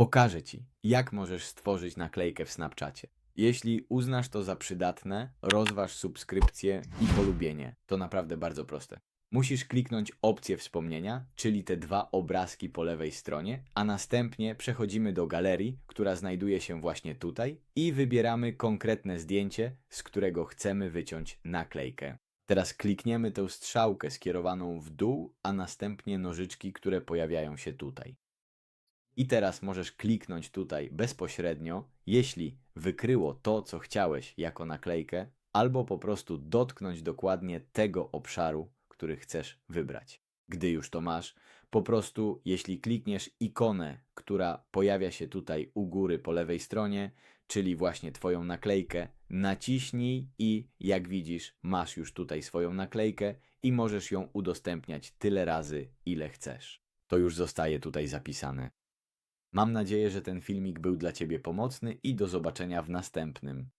Pokażę Ci, jak możesz stworzyć naklejkę w Snapchacie. Jeśli uznasz to za przydatne, rozważ subskrypcję i polubienie. To naprawdę bardzo proste. Musisz kliknąć opcję wspomnienia, czyli te dwa obrazki po lewej stronie, a następnie przechodzimy do galerii, która znajduje się właśnie tutaj i wybieramy konkretne zdjęcie, z którego chcemy wyciąć naklejkę. Teraz klikniemy tę strzałkę skierowaną w dół, a następnie nożyczki, które pojawiają się tutaj. I teraz możesz kliknąć tutaj bezpośrednio, jeśli wykryło to, co chciałeś jako naklejkę, albo po prostu dotknąć dokładnie tego obszaru, który chcesz wybrać. Gdy już to masz, po prostu jeśli klikniesz ikonę, która pojawia się tutaj u góry po lewej stronie, czyli właśnie Twoją naklejkę, naciśnij i jak widzisz, masz już tutaj swoją naklejkę i możesz ją udostępniać tyle razy, ile chcesz. To już zostaje tutaj zapisane. Mam nadzieję, że ten filmik był dla Ciebie pomocny i do zobaczenia w następnym.